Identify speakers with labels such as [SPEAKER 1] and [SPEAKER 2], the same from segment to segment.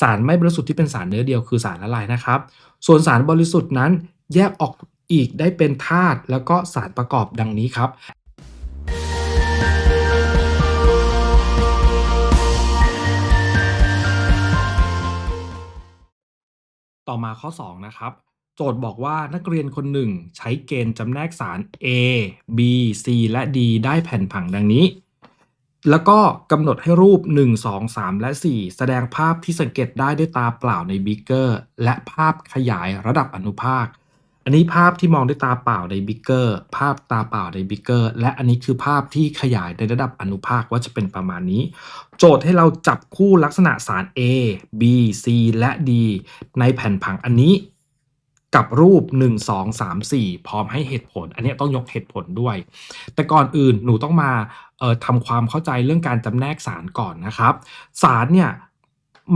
[SPEAKER 1] สารไม่บริสุทธิ์ที่เป็นสารเนื้อเดียวคือสารละลายนะครับ ส่วนสารบริสุทธิ์นั้นแยกออกอีกได้เป็นธาตุแล้วก็สารประกอบดังนี้ครับต่อมาข้อ 2 นะครับ โจทย์บอกว่านักเรียนคนหนึ่งใช้เกณฑ์จำแนกสาร A B C และ D ได้แผ่นผังดังนี้ แล้วก็กำหนดให้รูป 1 2 3 และ 4 แสดงภาพที่สังเกตได้ด้วยตาเปล่าในบิ๊กเกอร์และภาพขยายระดับอนุภาค อันนี้ภาพที่มองด้วยตาเปล่าในบิ๊กเกอร์ภาพตาเปล่าในบิ๊กเกอร์และอันนี้คือภาพที่ขยายในระดับอนุภาคว่าจะเป็นประมาณนี้ โจทย์ให้เราจับคู่ลักษณะสาร A B C และ D ในแผ่นผังอันนี้ กับรูป 1 2 3 4 พร้อมให้เหตุผล อันนี้ต้องยกเหตุผลด้วย แต่ก่อนอื่นหนูต้องมาทำความเข้าใจเรื่องการจำแนกสารก่อนนะครับ สารเนี่ย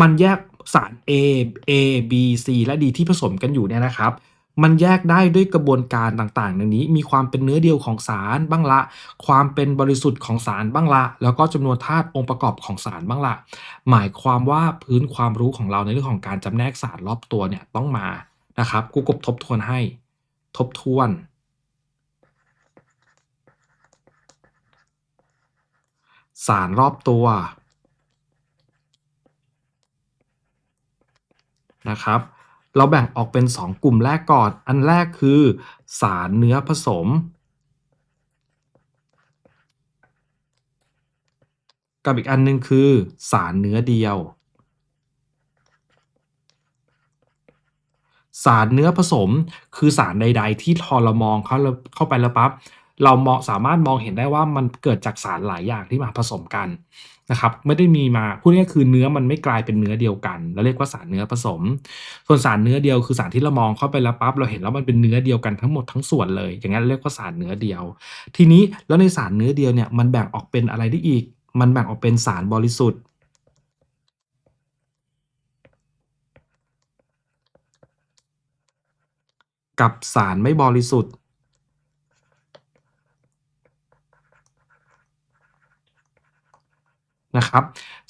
[SPEAKER 1] มันแยกสาร A A B C และ D ที่ผสมกันอยู่เนี่ยนะครับ มันแยกได้ด้วยกระบวนการต่างๆดังนี้ มีความเป็นเนื้อเดียวของสารบ้างละ ความเป็นบริสุทธิ์ของสารบ้างละ แล้วก็จำนวนธาตุองค์ประกอบของสารบ้างละ หมายความว่าพื้นความรู้ของเราในเรื่องของการจำแนกสารรอบตัวเนี่ยต้องมา นะครับกูกบทบทวนให้ ทบทวน สารรอบตัว นะครับ เราแบ่งออกเป็น 2 กลุ่มแรกก่อน อันแรกคือ สารเนื้อผสม กับอีกอันหนึงคือ สารเนื้อเดียว สารเนื้อผสมคือสารใด ๆ ที่ทอเรามองเข้าแล้วเข้าไปแล้วปั๊บเรามองสามารถมองเห็นได้ว่ามันเกิดจากสารหลายอย่างที่มาผสมกันนะครับไม่ได้มีมาพูดง่ายๆคือเนื้อมันไม่กลายเป็นเนื้อเดียวกันเราเรียกว่าสารเนื้อผสม ส่วนสารเนื้อเดียวคือสารที่เรามองเข้าไปแล้วปั๊บเราเห็นแล้วมันเป็นเนื้อเดียวกันทั้งหมดทั้งส่วนเลย อย่างนั้นเรียกว่าสารเนื้อเดียว ทีนี้แล้วในสารเนื้อเดียวเนี่ยมันแบ่งออกเป็นอะไรได้อีก มันแบ่งออกเป็นสารบริสุทธิ์ กับสารไม่บริสุทธิ์ นะครับ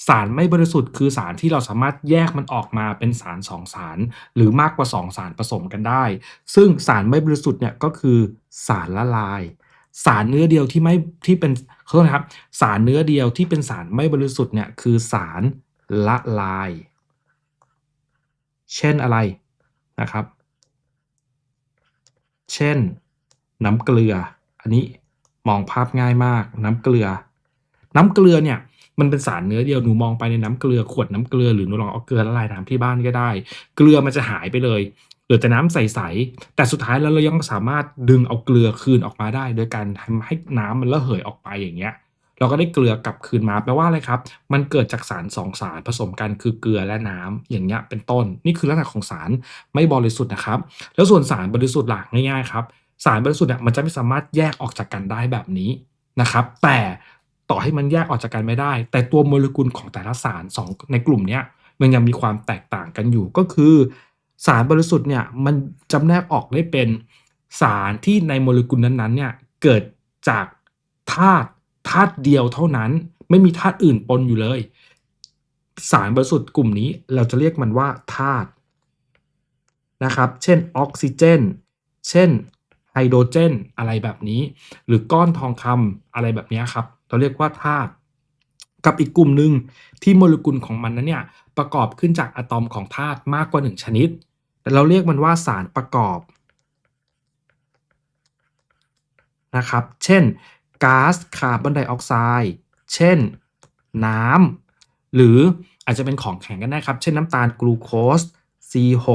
[SPEAKER 1] สารไม่บริสุทธิ์คือสารที่เราสามารถแยกมันออกมาเป็นสาร2สาร หรือมากกว่า2สารผสมกันได้ ซึ่งสารไม่บริสุทธิ์เนี่ยก็คือสารละลาย สารเนื้อเดียวที่ไม่ที่เป็นขอโทษนะครับ สารเนื้อเดียวที่เป็นสารไม่บริสุทธิ์เนี่ยคือสารละลาย เช่นอะไรนะครับ เช่น น้ำเกลือ อันนี้มองภาพง่ายมาก น้ำเกลือ น้ำเกลือเนี่ยมันเป็นสารเนื้อเดียวหนูมองไปในน้ำเกลือขวดน้ำเกลือหรือหนูลองเอาเกลือละลายน้ำที่บ้านก็ได้ เกลือมันจะหายไปเลยเหลือแต่น้ำใสๆแต่สุดท้ายแล้วเรายังสามารถดึงเอาเกลือคืนออกมาได้ โดยการทำให้น้ำมันระเหยออกไปอย่างเงี้ย เราก็ได้เกลือกลับคืนมาแปลว่าอะไรครับ มันเกิดจากสารสองสารผสมกันคือเกลือและน้ำอย่างเงี้ยเป็นต้น นี่คือลักษณะของสารไม่บริสุทธิ์นะครับ แล้วส่วนสารบริสุทธิ์หลักง่ายๆครับสารบริสุทธิ์เนี่ยมันจะไม่สามารถแยกออกจากกันได้แบบนี้นะครับ แต่ต่อให้มันแยกออกจากกันไม่ได้ แต่ตัวโมเลกุลของแต่ละสารสองในกลุ่มเนี้ยมันยังมีความแตกต่างกันอยู่ก็คือ สารบริสุทธิ์เนี่ยมันจำแนกออกได้เป็นสารที่ในโมเลกุลนั้นๆเนี่ยเกิดจากธาตุ ธาตุเดียวเท่านั้น ไม่มีธาตุอื่นปนอยู่เลย สารบริสุทธิ์กลุ่มนี้เราจะเรียกมันว่าธาตุนะครับ เช่นออกซิเจน เช่นไฮโดรเจนอะไรแบบนี้ หรือก้อนทองคำอะไรแบบนี้ครับ เราเรียกว่าธาตุกับอีกกลุ่มหนึ่งที่โมเลกุลของมันนั้นเนี่ยประกอบขึ้นจากอะตอมของธาตุมากกว่า 1 ชนิด แต่เราเรียกมันว่าสารประกอบนะครับ เช่น ก๊าซคาร์บอนไดออกไซด์เช่น น้ำหรืออาจจะเป็นของแข็งกันได้ครับ เช่นน้ำตาลกลูโคส C6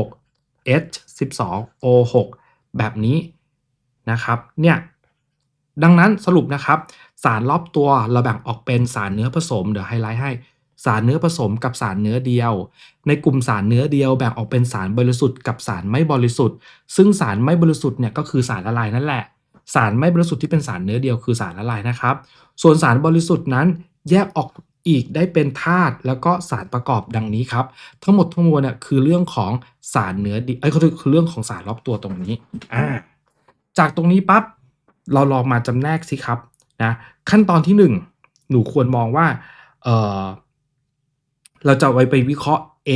[SPEAKER 1] H12O6 แบบนี้นะครับเนี่ยดังนั้นสรุปนะครับ สารรอบตัวเราแบ่งออกเป็นสารเนื้อผสมเดี๋ยวไฮไลท์ให้ สารเนื้อผสมกับสารเนื้อเดียว ในกลุ่มสารเนื้อเดียวแบ่งออกเป็นสารบริสุทธิ์กับสารไม่บริสุทธิ์ ซึ่งสารไม่บริสุทธิ์เนี่ยก็คือสารละลายนั่นแหละ สารไม่บริสุทธิ์ที่เป็นสารเนื้อเดียวคือสารละลายนะครับ ส่วนสารบริสุทธิ์นั้นแยกออกอีกได้เป็นธาตุแล้วก็สารประกอบดังนี้ครับ ทั้งหมดทั้งมวลเนี่ยคือเรื่องของสารเนื้อดีไอ้ยคือเรื่องของสารรอบตัวตรงนี้อ่าจากตรงนี้ปั๊บเราลองมาจำแนกสิครับนะขั้นตอนที่หนึ่งหนูควรมองว่าเออเราจะไว้ไปวิเคราะห์ A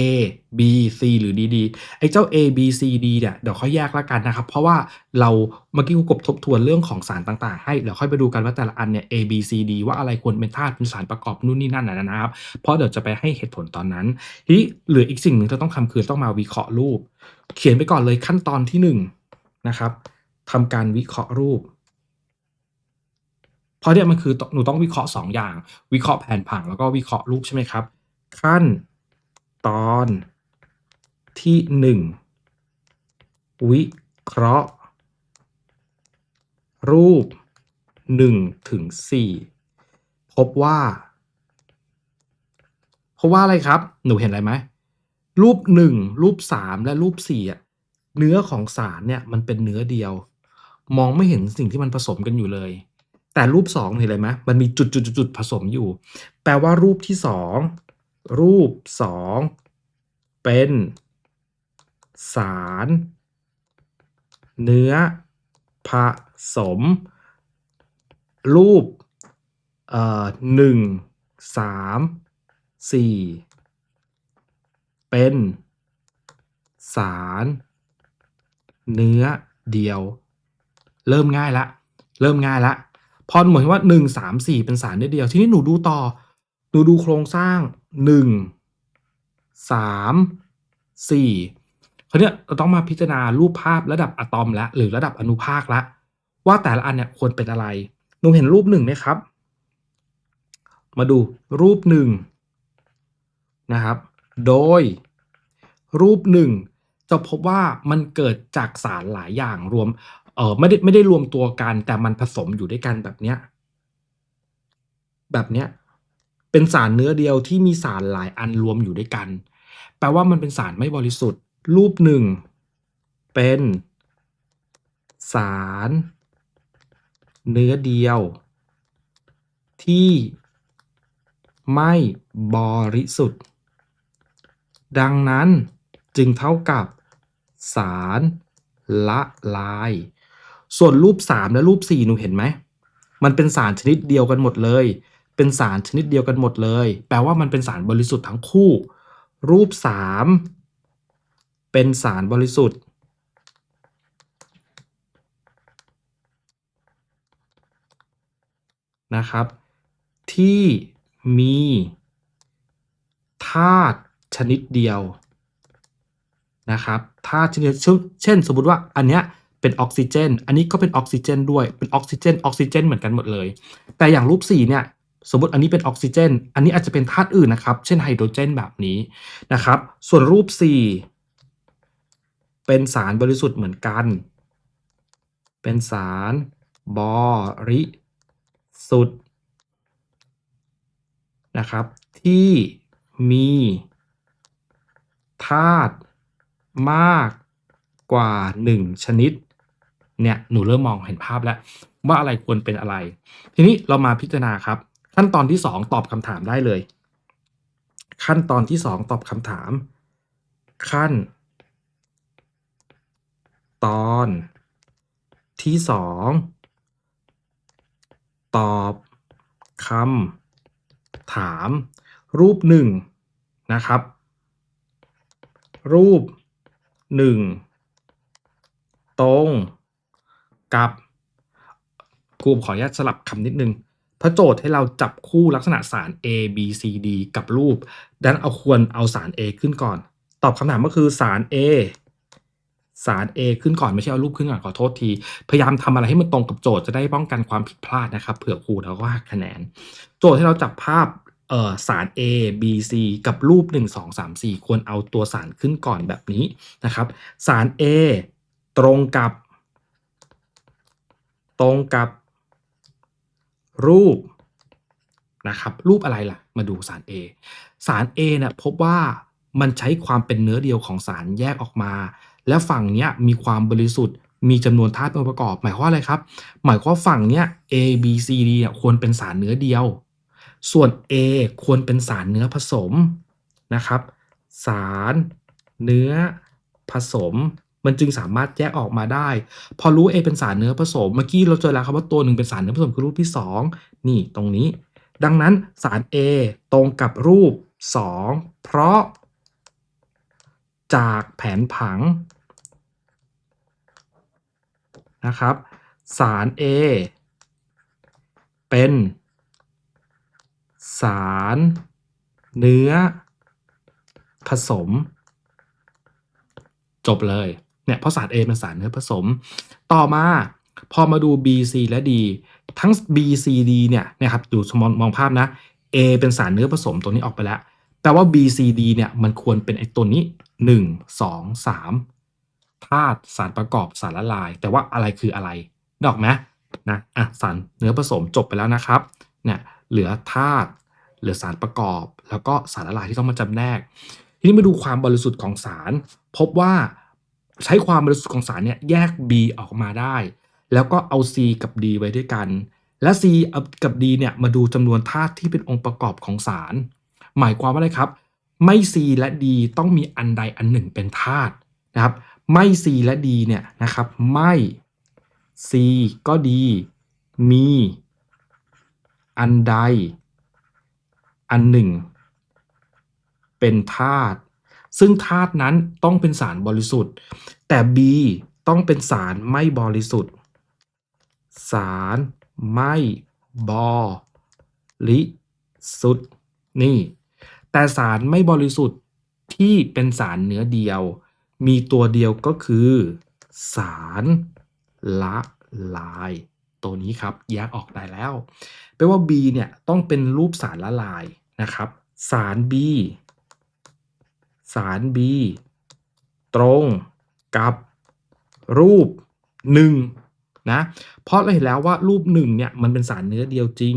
[SPEAKER 1] B C หรือ D D ไอ้เจ้า A B C D เนี่ยเดี๋ยวค่อยแยกล้วกันนะครับ เพราะว่าเราเมื่อกี้ครูกบทบทวนเรื่องของสารต่างๆ ให้เดี๋ยวค่อยไปดูกันว่าแต่ละอันเนี่ย A B C D ว่าอะไรควรเป็นธาตุเป็นสารประกอบนู่นนี่นั่นนะนะครับ เพราะเดี๋ยวจะไปให้เหตุผลตอนนั้นทีนี้เหลืออีกสิ่งหนึ่งที่ต้องทำคือต้องมาวิเคราะห์รูป เขียนไปก่อนเลยขั้นตอนที่หนึ่งนะครับทำการวิเคราะห์รูปเพราะเนี่ยมันคือหนูต้องวิเคราะห์สองอย่าง วิเคราะห์แผนผังแล้วก็วิเคราะห์รูปใช่ไหมครับขั้น ตอนที่หนึ่งวิเคราะห์ รูปหนึ่งถึงสี่พบว่า เพราะว่าอะไรครับ หนูเห็นอะไรไหม รูปหนึ่งรูปสามและรูปสี่อะเนื้อของสารเนี่ยมันเป็นเนื้อเดียว มองไม่เห็นสิ่งที่มันผสมกันอยู่เลย แต่รูปสองเห็นอะไรไหมมันมีจุดจุดจุดจุดผสมอยู่ แปลว่ารูปที่สอง รูปสองเป็น สาร เนื้อ ผสม รูปเอ่อหนึ่งสามสี่เป็น สาร เนื้อเดียว เริ่มง่ายละ เริ่มง่ายละ พอหนูเห็นว่าหนึ่งสามสี่เป็นสารเนื้อเดียว ทีนี้หนูดูต่อ หนูดูโครงสร้าง หนึ่งสามสี่คราวเนี้ยเราต้องมาพิจารณารูปภาพระดับอะตอมแล้วหรือระดับอนุภาคละ ว่าแต่ละอันเนี่ยควรเป็นอะไรหนูเห็นรูปหนึ่งไหมครับ มาดูรูปหนึ่งนะครับ โดยรูปหนึ่งจะพบว่ามันเกิดจากสารหลายอย่างรวมเออไม่ได้ไม่ได้รวมตัวกันแต่มันผสมอยู่ด้วยกันแบบเนี้ยแบบเนี้ย เป็นสารเนื้อเดียวที่มีสารหลายอันรวมอยู่ด้วยกัน แปลว่ามันเป็นสารไม่บริสุทธิ์ รูปหนึ่งเป็นสารเนื้อเดียว ที่ไม่บริสุทธิ์ ดังนั้นจึงเท่ากับสารละลาย ส่วนรูป 3 และรูป 4 หนูเห็นไหม มันเป็นสารชนิดเดียวกันหมดเลย เป็นสารชนิดเดียวกันหมดเลย แปลว่ามันเป็นสารบริสุทธิ์ทั้งคู่ รูป 3 เป็นสารบริสุทธิ์ นะครับ ที่มีธาตุชนิดเดียวนะครับธาตุชนิดเช่น สมมติว่าอันเนี้ยเป็นออกซิเจน อันนี้ก็เป็นออกซิเจนด้วย เป็นออกซิเจน ออกซิเจนเหมือนกันหมดเลย แต่อย่างรูป4เนี่ย สมมติอันนี้เป็นออกซิเจน อันนี้อาจจะเป็นธาตุอื่นนะครับ เช่นไฮโดรเจนแบบนี้นะครับ ส่วนรูป 4 เป็นสารบริสุทธิ์เหมือนกัน เป็นสารบริสุทธิ์นะครับ ที่มีธาตุมากกว่า 1 ชนิดเนี่ยหนูเริ่มมองเห็นภาพแล้วว่าอะไรควรเป็นอะไร ทีนี้เรามาพิจารณาครับ ขั้นตอนที่ 2 ตอบคำถามได้เลย ขั้นตอนที่ 2 ตอบคำถาม ขั้น ตอนที่ 2 ตอบคำถาม รูป 1 นะครับ รูป 1 ตรงกับครูขออนุญาตสลับคำนิดนึง เพราโจทย์ให้เราจับคู่ลักษณะสาร A B C D กับรูปดังนั้นเอาควรเอาสาร A ขึ้นก่อน ตอบคำถามก็คือสาร A สาร A ขึ้นก่อนไม่ใช่เอารูปขึ้นก่อนขอโทษที พยายามทำอะไรให้มันตรงกับโจทย์จะได้ป้องกันความผิดพลาดนะครับเผื่อครูเขาก็หักคะแนน โจทย์ให้เราจับภาพเอ่อสาร A B C กับรูป 1 2 3 4 ควรเอาตัวสารขึ้นก่อนแบบนี้นะครับ สาร A ตรงกับ ตรงกับ รูปนะครับรูปอะไรล่ะ มาดูสาร A สาร A เนี่ยพบว่ามันใช้ความเป็นเนื้อเดียวของสารแยกออกมา และฝั่งเนี้ยมีความบริสุทธิ์ มีจำนวนธาตุองค์ประกอบ หมายความอะไรครับ หมายความฝั่งเนี้ย A B C D เนี่ยควรเป็นสารเนื้อเดียว ส่วน A ควรเป็นสารเนื้อผสมนะครับ สารเนื้อผสม มันจึงสามารถแยกออกมาได้ พอรู้ A เป็นสารเนื้อผสม เมื่อกี้เราเจอแล้วครับว่าตัวหนึ่งเป็นสารเนื้อผสมคือรูปที่ 2 นี่ตรงนี้ ดังนั้นสาร A ตรงกับรูป 2 เพราะ จากแผนผังนะครับสาร A เป็นสารเนื้อผสม จบเลย เนี่ยเพราะสาร A เป็นสารเนื้อผสม ต่อมาพอมาดู B C และ D ทั้ง B C D เนี่ยนะครับดูมองมองภาพนะ A เป็นสารเนื้อผสมตัวนี้ออกไปแล้วแปลว่า B C D เนี่ยมันควรเป็นไอ้ตัวนี้ 1 2 3ธาตุสารประกอบสารละลาย แต่ว่าอะไรคืออะไรนกออกไหมนะอะสารเนื้อผสมจบไปแล้วนะครับเนี่ยเหลือธาตุเหลือสารประกอบ แล้วก็สารละลายที่ต้องมาจำแนก ทีนี้มาดูความบริสุทธิ์ของสาร พบว่า ใช้ความบริสุทธิ์ของสารเนี่ยแยก B ออกมาได้ แล้วก็เอา C กับ D ไว้ด้วยกัน และ C กับ D เนี่ยมาดูจำนวนธาตุที่เป็นองค์ประกอบของสาร หมายความว่าอะไรครับ ไม่ C และ D ต้องมีอันใดอันหนึ่งเป็นธาตุนะครับ ไม่ C และ D เนี่ยนะครับไม่ C ก็ D มีอันใด อันหนึ่ง เป็นธาตุ ซึ่งธาตุนั้นต้องเป็นสารบริสุทธิ์ แต่ B ต้องเป็นสารไม่บริสุทธิ์ สารไม่บริสุทธิ์นี่ แต่สารไม่บริสุทธิ์ที่เป็นสารเนื้อเดียว มีตัวเดียวก็คือ สารละลาย ตัวนี้ครับแยกออกได้แล้วแปลว่า B เนี่ยต้องเป็นรูปสารละลายนะครับ สาร B สาร B ตรงกับรูป1นะเพราะเราเห็นแล้วว่ารูป1เนี่ยมันเป็นสารเนื้อเดียวจริง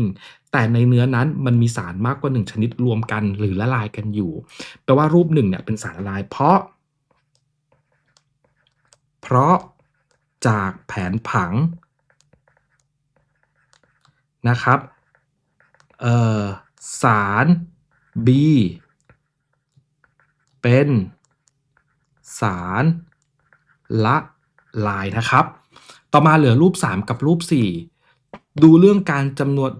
[SPEAKER 1] แต่ในเนื้อนั้นมันมีสารมากกว่า 1 ชนิดรวมกันหรือละลายกันอยู่แปลว่ารูป1เนี่ยเป็นสารละลาย เพราะ เพราะจากแผนผังนะครับเอ่อสาร B เป็นสารละลายนะครับ ต่อมาเหลือรูป 3 กับรูป 4 ดูเรื่องการจำนวน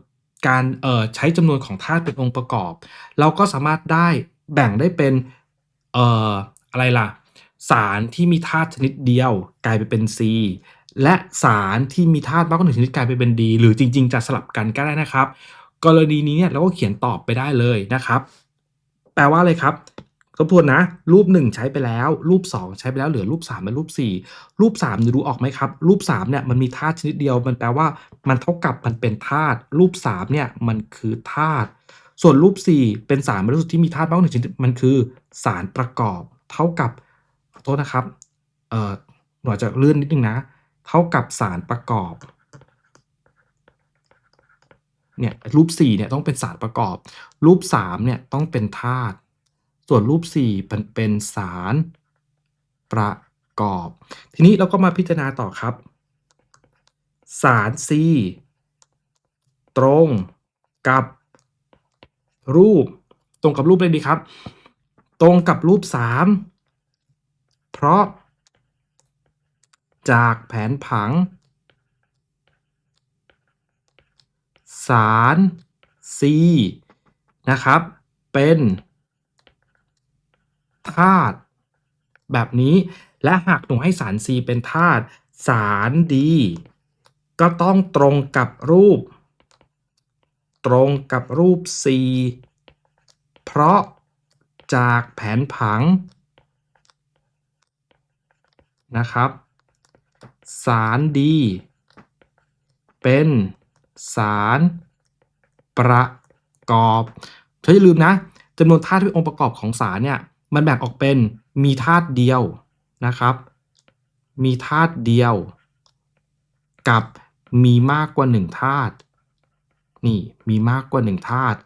[SPEAKER 1] การเอ่อใช้จำนวนของธาตุเป็นองค์ประกอบ เราก็สามารถได้แบ่งได้เป็นเอ่ออะไรล่ะ สารที่มีธาตุชนิดเดียวกลายไปเป็น C และสารที่มีธาตุมากกว่าหนึ่งชนิดกลายไปเป็น D หรือจริง ๆ จะสลับกันก็ได้นะครับ กรณีนี้เนี่ยเราก็เขียนตอบไปได้เลยนะครับ แปลว่าอะไรครับ ทบทวนนะ รูป 1 ใช้ไปแล้ว รูป 2 ใช้ไปแล้วเหลือรูป3เป็นรูป 4 รูป3จะดูออกไหมครับ รูป3เนี่ยมันมีธาตุชนิดเดียว มันแปลว่ามันเท่ากับมันเป็นธาตุรูป3เนี่ยมันคือธาตุส่วนรูป 4 เป็นสารบริสุที่มีธาตุมากกว่าหนึ่งชนิดมันคือสารประกอบ เท่ากับขอโทษนะครับเอ่อหน่อยจะเลื่อนนิดนึงนะ เท่ากับสารประกอบเนี่ยรูป4เนี่ยต้องเป็นสารประกอบ รูป3เนี่ยต้องเป็นธาตุ ส่วนรูป4มันเป็นสารประกอบ ทีนี้เราก็มาพิจารณาต่อครับ สาร C ตรงกับรูปตรงกับรูปเลยดีครับ ตรงกับรูป 3 เพราะ จากแผนผัง สาร C นะครับ เป็น ธาตุแบบนี้ และหากหนูให้สาร C เป็นธาตุสาร D ก็ต้องตรงกับรูป ตรงกับรูป C เพราะจากแผนผังนะครับสาร D เป็นสารประกอบเธออย่าลืมนะจำนวนธาตุที่องค์ประกอบของสารเนี่ย มันแบ่งออกเป็นมีธาตุเดียวนะครับ มีธาตุเดียว กับมีมากกว่า1ธาตุนี่มีมากกว่า1ธาตุ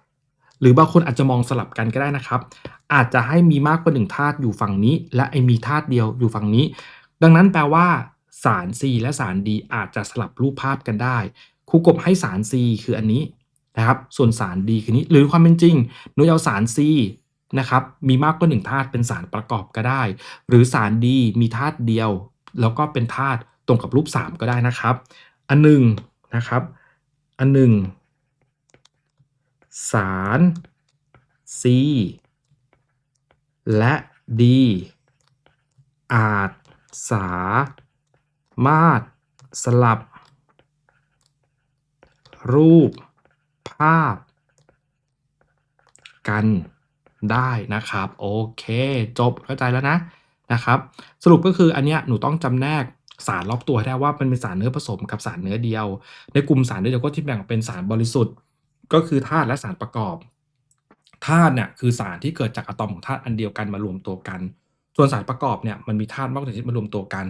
[SPEAKER 1] หรือบางคนอาจจะมองสลับกันก็ได้นะครับ อาจจะให้มีมากกว่า1ธาตุอยู่ฝั่งนี้ และไอ้มีธาตุเดียวอยู่ฝั่งนี้ ดังนั้นแปลว่าสาร C และสาร D อาจจะสลับรูปภาพกันได้ครูกบให้สาร C คืออันนี้นะครับ ส่วนสาร D คือนี้ หรือความเป็นจริงหนูเอาสาร C นะครับมีมากกว่า1ธาตุเป็นสารประกอบก็ได้ หรือสาร D มีธาตุเดียว แล้วก็เป็นธาตุตรงกับรูป 3 ก็ได้นะครับ อันหนึ่งนะครับ อันหนึ่งสาร C และ D อาจสา มารถสลับ รูป ภาพ กัน ได้นะครับ โอเค จบเข้าใจแล้วนะนะครับ สรุปก็คืออันเนี้ยหนูต้องจำแนกสารรอบตัวให้ได้ว่ามันเป็นสารเนื้อผสมกับสารเนื้อเดียว ในกลุ่มสารเนื้อเดียวก็ที่แบ่งเป็นสารบริสุทธิ์ ก็คือธาตุและสารประกอบธาตุเนี่ยคือสารที่เกิดจากอะตอมของธาตุอันเดียวกันมารวมตัวกัน ส่วนสารประกอบเนี่ยมันมีธาตุมากกว่าชนิดมารวมตัวกัน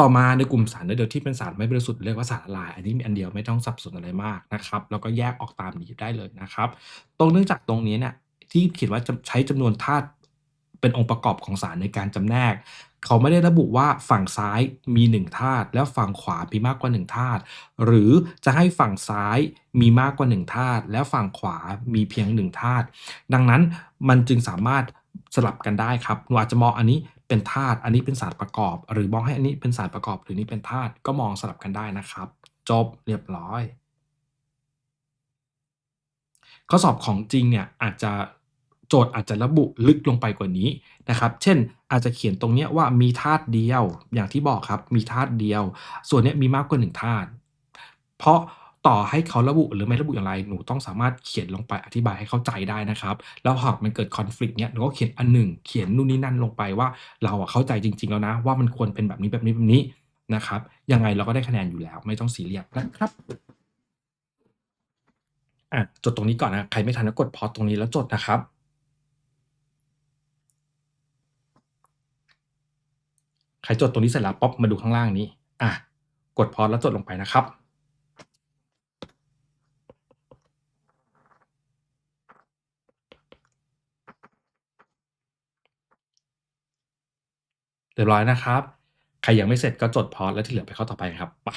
[SPEAKER 1] ต่อมาในกลุ่มสารเนื้อเดียวที่เป็นสารไม่บริสุทธิ์เรียกว่าสารละลาย อันนี้มีอันเดียวไม่ต้องสับสนอะไรมากนะครับ แล้วก็แยกออกตามนี้ได้เลยนะครับ ตรงเนื่องจากตรงนี้เนี่ยที่เขียนว่าจะใช้จำนวนธาตุเป็นองค์ประกอบของสารในการจำแนก เขาไม่ได้ระบุว่าฝั่งซ้ายมี1ธาตุแล้วฝั่งขวามีมากกว่า1ธาตุหรือจะให้ฝั่งซ้ายมีมากกว่า1ธาตุแล้วฝั่งขวามีเพียง1ธาตุดังนั้นมันจึงสามารถสลับกันได้ครับหนูอาจจะมองอันนี้ เป็นธาตุอันนี้เป็นสารประกอบ หรือมองให้อันนี้เป็นสารประกอบ หรือนี่เป็นธาตุก็มองสลับกันได้นะครับ จบเรียบร้อย ข้อสอบของจริงเนี่ยอาจจะโจทย์อาจจะระบุลึกลงไปกว่านี้นะครับ เช่นอาจจะเขียนตรงเนี้ยว่ามีธาตุเดียว อย่างที่บอกครับ มีธาตุเดียว ส่วนเนี้ยมีมากกว่า1ธาตุ เพราะ ต่อให้เขาระบุหรือไม่ระบุอย่างไร หนูต้องสามารถเขียนลงไปอธิบายให้เข้าใจได้นะครับ แล้วหากมันเกิด conflict เนี้ยหนูก็เขียนอันหนึ่ง เขียนนู่นนี่นั่นลงไปว่า เราอะเข้าใจจริง ๆ แล้วนะ ว่ามันควรเป็นแบบนี้แบบนี้แบบนี้นะครับ ยังไงเราก็ได้คะแนนอยู่แล้ว ไม่ต้องซีเรียสนะครับอะจดตรงนี้ก่อนนะ ใครไม่ทันก็กด pause ตรงนี้แล้วจดนะครับใครจดตรงนี้เสร็จแล้วป๊อปมาดูข้างล่างนี้อะกด pause แล้วจดลงไปนะครับ เรียบร้อยนะครับ ใครยังไม่เสร็จก็จดพอแล้วที่เหลือไปข้อต่อไปครับไป